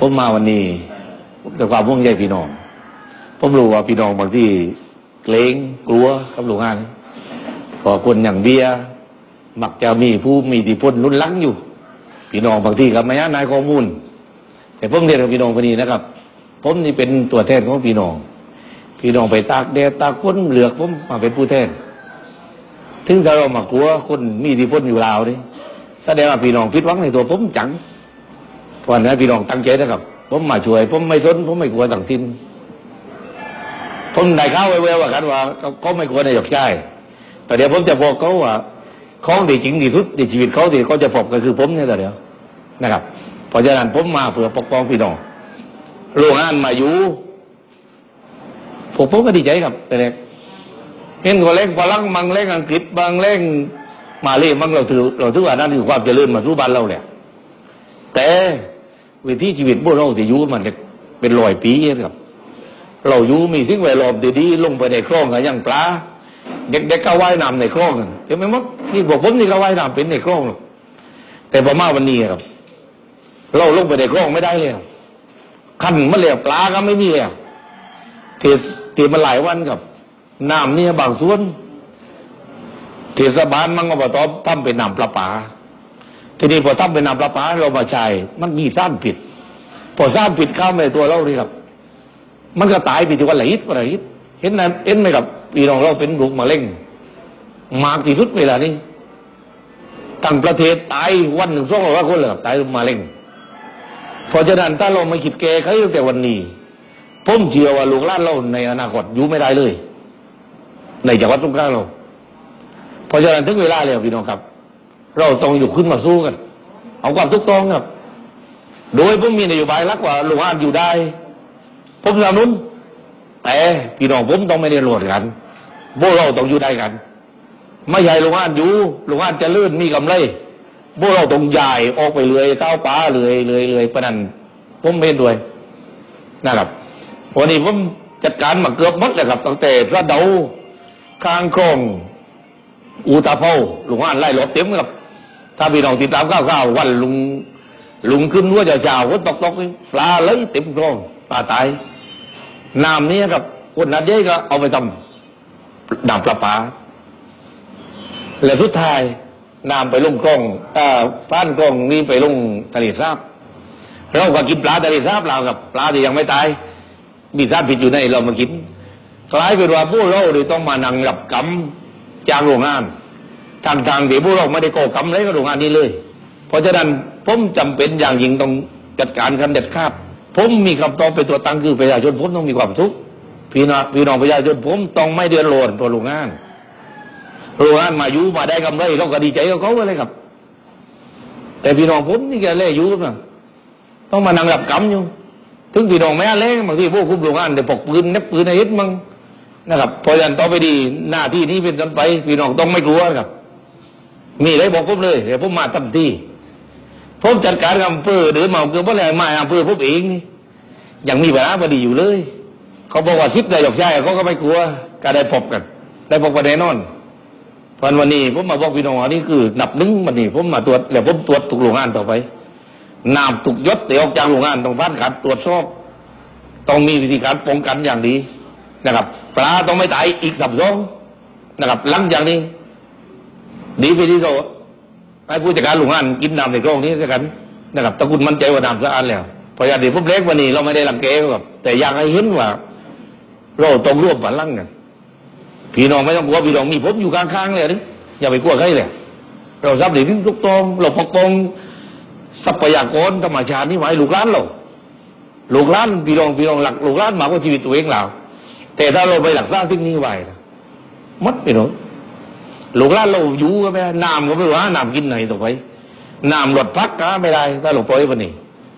ผมมาวันนี้ด้วยความห่วงใยพี่น้อง ผมรู้ว่าพี่น้องบางที่เกรงกลัวกับโรงงานพอคนอย่างเบียมักจะมีผู้มีอิทธิพลรุนแรงอยู่ พี่น้องบางที่กับไม่ยานายข้อมูล แต่ผมเรียนกับพี่น้องคนนี้นะครับ ผมนี่เป็นตัวแทนของพี่น้อง พี่น้องไปตากแดดตากฝนเหลือกผมมาเป็นผู้แทน ถึงถ้าเรามากลัวคนมีอิทธิพลอยู่ลาวนี่แสดงว่าพี่น้องผิดหวังในตัวผมจัง เพราะฉะนั้พี่น้องตั้งใจนะครับ ผมมาช่วย ผมไม่สนผมไม่กลัวต่างสิ้นผมได้ข่าวแววว่ากันว่าเขาไม่กลัวนายกชายแต่เดี๋ยวผมจะบอกเขาว่าของที่จริงที่สุดในชีวิตเขาที่เขาจะพบก็คือผมเนี่ยแต่เดี๋ยวนะครับเพราะฉะนั้นผมมาเพื่อปกป้องพี่น้องโรงงานมาอยู่ผมผมก็ดีใจครับแต่เด็กเห็นคนเล่นฝรั่งบางเล่นอังกฤษบางเล่นมาเลยบางเราถือเราถือว่านั่นคือความเจริญมาสู่บ้านเราเนี่ยแต่ วิถีชีวิตพวกเราที่อยู่มันเนี่ยเป็นร้อยปีครับ เราอยู่มีสิ่งแวดล้อมดีๆลงไปในคลองกันอย่างปลาเด็กๆก็ว่ายน้ำในคลองกันเห็นไหมมั้งที่พวกผมนี่ก็ว่ายน้ำเป็นในคลองหรอกแต่พอมาวันนี้ครับ เราลงไปในคลองไม่ได้เลยคันมาเลยปลาก็ไม่มีเลยเทเทมาหลายวันครับน้ำเนี่ยบางส่วนเทศบาลมันก็บอกตองทำเป็นน้ำประปา ทีนี้พอทำเป็นน้ำประปาเรามาใช้มันมีสารผิด พอสารผิดเข้าในตัวเราเลยครับ มันก็ตายไปที่วันละอิดวันละอิดเห็นนะเห็นไหมครับพี่น้องเราเป็นโรคมะเร็งมากที่สุดเวลานี้ทั้งประเทศตายวันหนึ่งสองร้อยคนเลยครับตายมะเร็งเพราะฉะนั้นถ้าเราไม่คิดแก้เขาตั้งแต่วันนี้ผมเชื่อว่าลูกหลานเราในอนาคตอยู่ไม่ได้เลย ในจังหวัดสงขลาเรา เพราะฉะนั้นถึงเวลาแล้วพี่น้องครับ เราต้องอยู่ขึ้นมาสู้กัน เอาความทุกต้องครับ โดยผมมีนโยบายรักว่าโรงงานอยู่ได้ ผมสนับสนุนแต่พี่น้องผมต้องไม่ได้โหลดกันพวกเราต้องอยู่ได้กัน ไม่ใหญ่โรงงานอยู่โรงงานจะลื่นมีกำไรพวกเราต้องใหญ่ออกไปเลยเต้าป้าเลยเลยเลยประนันผมเห็นด้วยนะครับวันนี้ผมจัดการมาเกือบหมดเลยครับตั้งแต่พระเดาข้างคองอูตาเภาลุงอ่านไล่รถเต็มครับ ถ้าพี่น้องติดตามข้าวข้าววันลุงลุงขึ้นว่าจะเช้าๆฝนตกตกๆปลาเลยเต็มคลองปลาตายน้ำนี้ครับคนนัดเย้ก็เอาไปทำน้ำประปาและสุดท้ายน้ำไปลงคลองอฟ้านคลองนี้ไปลงทะเลสาบเราก็กินปลาทะเลสาบเรากับปลาที่ยังไม่ตายมีสารพิษอยู่ในเรามากินกลายเป็นว่าพวกเราเลยต้องมานั่งรับกรรมจากโรงงาน ทางทางที่พวกเราไม่ได้ก่อกรรมอะไรกับโรงงานนี้เลย เพราะฉะนั้นผมจำเป็นอย่างยิ่งต้องจัดการกันเด็ดขาดผมมีคำตอบเป็นตัวตั้งคือประชาชนผมต้องมีความทุกข์พี่น้องพี่น้องประชาชนผมต้องไม่เดือดร้อนเพราะโรงงานโรงงานมาอยู่มาได้กำไรเราก็ดีใจกับเขาเลยครับ แต่พี่น้องผมนี่แกเล่อยู่นะต้องมานั่งรับกรรมอยู่ถึงพี่น้องไม่อะไรบางทีพวกคุมโรงงานเดี๋ยวปกปืนเน็บปืนในยึดมึงนะครับเพราะฉะนั้นต่อไปดีหน้าที่นี้เป็นต้นไป พี่น้องต้องไม่กลัวครับ มีอะไรบอกผมเลยเดี๋ยวผมมาทำที่ผมจัดการกับอำเภอเดินมาเกือบว่าอะไรมาอำเภอผมเองนี่ยังมีเวลาพอดีอยู่เลย เขาบอกว่าชิปนายกใชายเขาก็ไม่กลัวก็ได้พบกัน ได้พบกันแน่นอนพราะวันนี้ผมมาบอกพี่น้องนี่คือ นับหนึ่งวันนี้ผมมาตรวจแล้วผมตรวจทุกโรงงานต่อไปน้ำตุกยศเดี๋ยวออกจากโรงงานต้องผ่านการตรวจสอบต้องมีวิธีการป้องกันอย่างดีนะครับ ปลาต้องไม่ตายอีกสับสองนะครับหลังอย่างนี้ ดีไปที่สุดให้ผู้จัดการโรงงานกินน้ำในกล้องนี้สักกันนะครับตะกุนมั่นใจว่าน้ำสะอาดแล้วเพราะอย่างที่ผมเล็กวันนี้เราไม่ได้ลังเกเขาครับแต่อยากให้เห็นว่า เราต้องร่วมพลังกันพี่น้องไม่ต้องกลัวพี่น้องมีผมอยู่ข้างๆเลยนี่อย่าไปกลัวใครเลยเราทรัพย์สินทุกตองเราปกป้องทรัพยากรธรรมชาตินี่ไว้ลูกหล้านเราลูกหล้านพี่รองพี่รองหลักลูกหล้านมากกว่าชีวิตตัวเองเราแต่ถ้าเราไปหลักสร้างสิ่งนี้ไว้นะมัดพี่น้อง ลูกหล้านเราอยู่ก็ไม่ได้น้ำก็ไม่รู้ว่าน้ำกินไหนต่อไปน้ำหลดพักก็ไม่ได้ถ้าเราปล่อยวันนี้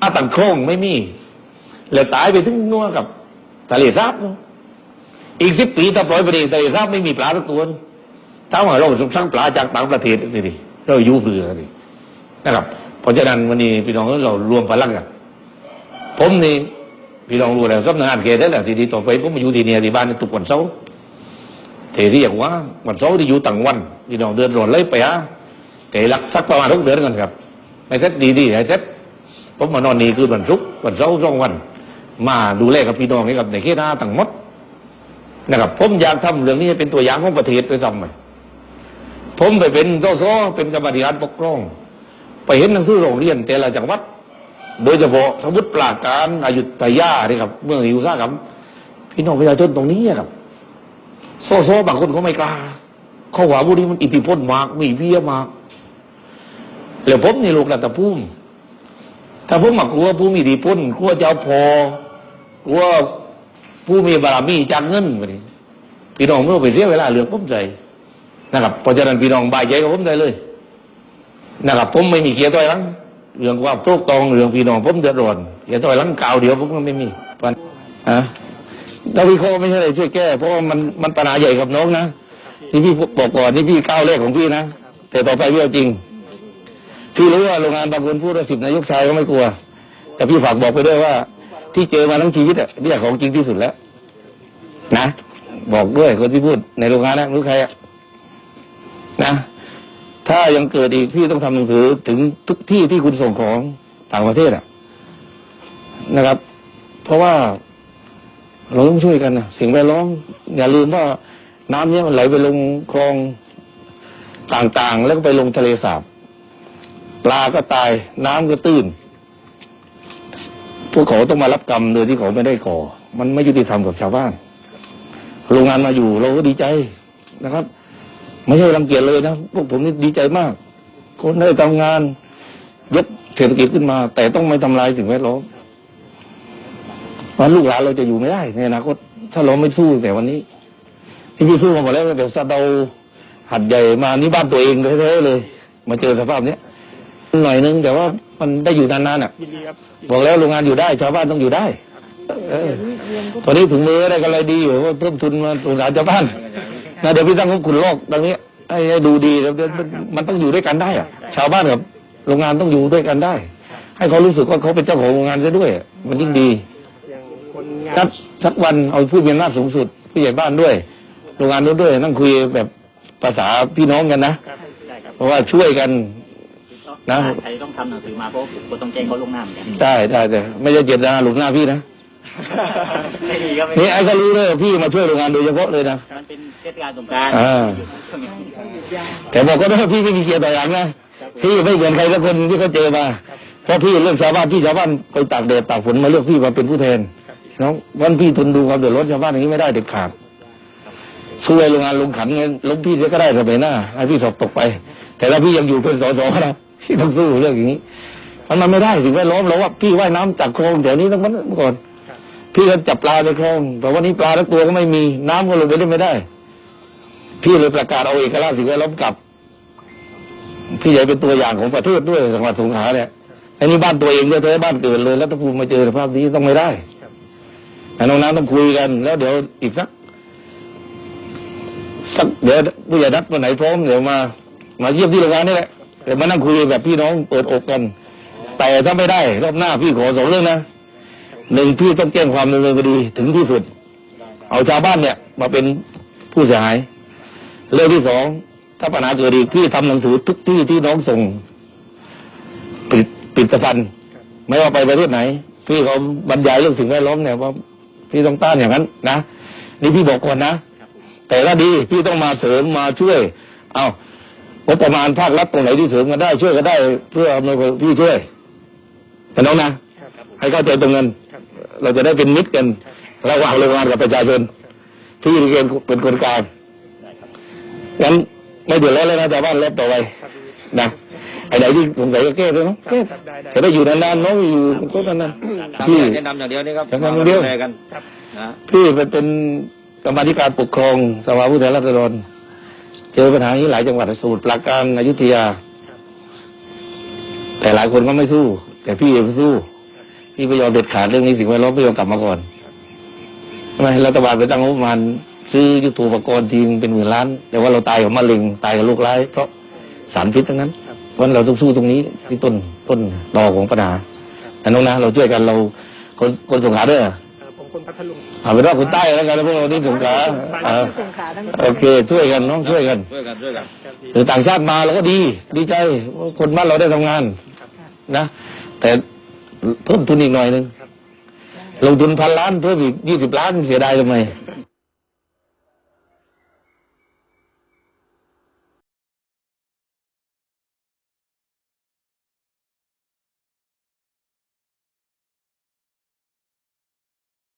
อาตังโครงไม่มีแล้วตายไปถึงนัวกับทะเลสาบเนอะอีกสิบปีถ้าปล่อยไปดีทะเลสาบไม่มีปลาสักตัวถ้าว่าเราสร้างปลาจากต่างประเทศนี่ดิเราอยู่เพื่อนี่นะครับเพราะฉะนั้นวันนี้พี่น้องเรารวมพลังกันผมนี่พี่น้องรู้แล้วสำนักงานเขตนั่นแหละทีนี้ต่อไปผมมาอยู่ที่นี่ที่บ้านทุกวันเสาร์ เทเรียกว่าวันเสาร์ที่อยู่ต่างวันพี่น้องเดือนร้อนเลยไปฮะเทรักสักประมาณทุกเดือนกันครับไม่เซ็ตดีดีๆให้เซ็ตผมมานอนนี่คือวันศุกร์วันเสาร์สองวัน มาดูแลกับพี่น้องให้กับในเขตหน้าต่างมดนะครับ ผมอยากทำเรื่องนี้เป็นตัวอย่างของประเทศไปซ้ำไปผมไปเป็นโซโซเป็นกรรมธิการปกครอง ไปเห็นหนังสือโรงเรียนแต่ละจังหวัด โดยเฉพาะสมุทรปราการอายุธยาเนี่ยครับ เมืองหิวซ่าครับพี่น้องประชาชนตรงนี้ครับ โซโซบางคนเขาไม่กล้า เขาว่าบุรีมันอิทธิพลมาก มีเพียมาก แล้วผมนี่ลูกรัตภูมิถ้าผมมากลัวผู้มีอิทธิพลกลัวเจ้าพอกลัวผู้มีบารมีจากเงินวะนี่พี่น้องไม่ต้องไปเสียเวลาเรื่องผมใจนะครับเพราะฉะนั้นพี่น้องบายใจกับผมได้เลยนะครับผมไม่มีเกียร์ต่อยลังเรื่องความทุกข์ตองเรื่องพี่น้องผมเดือดร้อนเกียร์ต่อยลังกาวเดียวผมก็ไม่มีปัญฮะ เราวิเคราะห์ไม่ใช่อะไรช่วยแก้ เพราะมันมันปัญหาใหญ่กับน้องนะที่พี่บอกก่อนนี่พี่ก้าวแรกของพี่นะแต่ต่อไปพี่เอาจริงพี่รู้ว่าโรงงานบางคนพูดว่าสิบนายกชายก็ไม่กลัว แต่พี่ฝากบอกไปด้วยว่า ที่เจอมาทั้งชีวิตอะนี่ของจริงที่สุดแล้ว นะบอกด้วยคนที่พูดในโรงงานนะรู้ใครอะนะถ้ายังเกิดอีกพี่ต้องทำหนังสือถึงทุกที่ที่คุณส่งของต่างประเทศอะนะครับ เพราะว่า เราต้องช่วยกันนะสิ่งแวดล้อมอย่าลืมว่าน้ำเนี้ยมันไหลไปลงคลองต่างๆ แล้วก็ไปลงทะเลสาบปลาก็ตายน้ำก็ตื้น พวกเขาต้องมารับกรรมโดยที่เขาไม่ได้ก่อ มันไม่ยุติธรรมกับชาวบ้าน โรงงานมาอยู่เราก็ดีใจนะครับ ไม่ใช่รังเกียจเลยนะพวกผมนี่ดีใจมาก คนได้ทำงานยกเศรษฐกิจขึ้นมา แต่ต้องไม่ทำลายสิ่งแวดล้อม วันลูกหลานเราจะอยู่ไม่ได้ในอนาคตถ้าเราไม่สู้แต่วันนี้ที่พี่สู้มาหมดแล้วตั้งแต่สะเดาหัดใหญ่มานี่บ้านตัวเองแท้ๆเลย มาเจอสภาพเนี้ยหน่อยนึงแต่ว่ามันได้อยู่นานๆอะยินดีครับบอกแล้วโรงงานอยู่ได้ชาวบ้านต้องอยู่ได้เออตอนนี้ถุงมืออะไรกันอะไรดีอยู่ว่าเพิ่มทุนมาสงสารชาวบ้านนะเดี๋ยวพี่ตั้งขุนโลกตรงนี้ให้ให้ดูดีแล้วเดี๋ยวมันมันต้องอยู่ด้วยกันได้อะชาวบ้านกับโรงงานต้องอยู่ด้วยกันได้ ให้เขารู้สึกว่าเขาเป็นเจ้าของโรงงานซะด้วย มันยิ่งดีอย่างคนงา สันกสักวันเอาผู้มีอำนาจสูงสุด ผู้ใหญ่บ้านด้วยโรงงานนู้นด้วยนั่งคุยแบบภาษาพี่น้องกันนะครับได้ครับเพราะว่าช่วยกันนะใครต้องทำหนังสือมาเพราะผมต้องแจ้งเขาล่วงหน้าเหมือนกันได้ได้แต่ไม่ใช่เจตนาหลุดหน้าพี่นะไม่มีก็ไม่นี่ไอ้ก็รู้เลยว่าพี่มาช่วยโรงงานโดยเฉพาะเลยนะมันเป็นเทศกาลสงกรารอ่าแต่บอกก็ได้ว่าพี่ไม่มีเกียรติต่ออย่างนะพี่ไม่เหมือนใครสักคนที่เขาเจอมาเพราะพี่เรื่องชาวบ้านพี่ชาวบ้านไปตากแดดตากฝนมาเลือกพี่มาเป็นผู้แทน น้องวันพี่ทนดูความเดือดร้อนชาวบ้านอย่างนี้ไม่ได้เด็ดขาดช่วยโรงงานลงขันเงินลงพี่เสียก็ได้สมัยหน้าให้พี่สอบตกไป แต่ถ้าพี่ยังอยู่เป็นสอสอนะพี่ต้องสู้เรื่องอย่างนี้มันมันไม่ได้ถึงแวดล้อมเราว่าพี่ว่ายน้ำจากคลองแถวนี้ต้องมันก่อน พี่ก็จับปลาในคลอง แต่วันนี้ปลาทั้งตัวก็ไม่มีน้ำก็ลงไปได้ไม่ได้ พี่เลยประกาศเอาเอกราชสิ่งแวดล้อมกลับ พี่ใหญ่เป็นตัวอย่างของประเทศด้วยจังหวัดสงขลาเนี่ยอันนี้บ้านตัวเองด้วยเธอบ้านเกิดเลย แล้วถ้าภูมิมาเจอสภาพนี้ต้องไม่ได้ น้องน้ำต้องคุยกัน แล้วเดี๋ยวอีกสักสักเดี๋ยวผู้ใหญ่นัดวันไหนพร้อมเดี๋ยวมา มาเยี่ยมที่โรงงานนี่แหละเดี๋ยวมานั่งคุยแบบพี่น้องเปิดอกกัน แต่ถ้าไม่ได้รอบหน้าพี่ขอสองเรื่องนะหนึ่งพี่ต้องแจ้งความดำเนินคดีถึงที่สุด เอาชาวบ้านเนี่ย มาเป็นผู้เสียหาย เรื่องที่สองถ้าปัญหาเกิดอีกพี่ทำหนังสือทุกที่ที่น้องส่งปิดปิดสะพันไม่ว่าไปประเทศไหน พี่เขาบรรยายเรื่องสิ่งแวดล้อมเนี่ยว่า พี่ต้องต้านอย่างนั้นนะนี่พี่บอกก่อนนะแต่ถ้าดีพี่ต้องมาเสริมมาช่วย เอางบประมาณภาครัฐตรงไหนที่เสริมกันได้ ช่วยกันได้ เพื่ออำนวยความพี่ช่วยแต่น้องนะครับครับให้เข้าใจตรงนั้นครับเราจะได้เป็นมิตรกัน ระหว่างโรงงานกับประชาชนที่เป็นเป็นคนกลางงั้นไม่เดือดร้อนเลยนะชาวบ้านเล็บต่อไปครับนะ ไอ้ไหนที่สงสัยก็แก้ด้วยเนาะแก้ครับได้ได้จะได้อยู่นานๆเน้องอยู่โต๊ะนานๆพี่แนะนำอย่างเดียวนี่ครับแนะนำอย่างเดียวดูแลกันครับนะพี่เป็นเป็นกรรมาธิการปกครองสภาผู้แทนราษฎรเจอปัญหาอย่างนี้หลายจังหวัดสมุทรปราการอยุธยา แต่หลายคนก็ไม่สู้ แต่พี่ยังสู้พี่ไม่ยอมเด็ดขาดเรื่องนี้สิ่งแวดล้อมไม่ยอมกลับมาก่อนทำไมรัฐบาลไปตั้งงบประมาณซื้อยุทโธปกรณ์ทีมเป็นหมื่นล้าน แต่ว่าเราตายกับมะเร็งตายกับโรคร้ายเพราะสารพิษทั้งนั้น วันเราต้องสู้ตรงนี้ที่ต้นต้นตอของปัญหาแต่น้องนะเราช่วยกันเราคนคนสงขลาด้วยอะเอ่อผมคนพัทลุงเอาเป็นว่าคนใต้แล้วกันแล้วพวกเราที่สงขลาบ้านเออที่สงขลาทั้งโอเค ช่วยกันน้องช่วยกันช่วยกันช่วยกันครับพี่หรือต่างชาติมาเราก็ดี ดีใจว่าคนบ้านเราได้ทำงานครับนะ แต่เพิ่มทุนอีกหน่อยหนึงลงทุนพันล้านเพิ่มอีกยี่สิบล้านเสียดายทำไม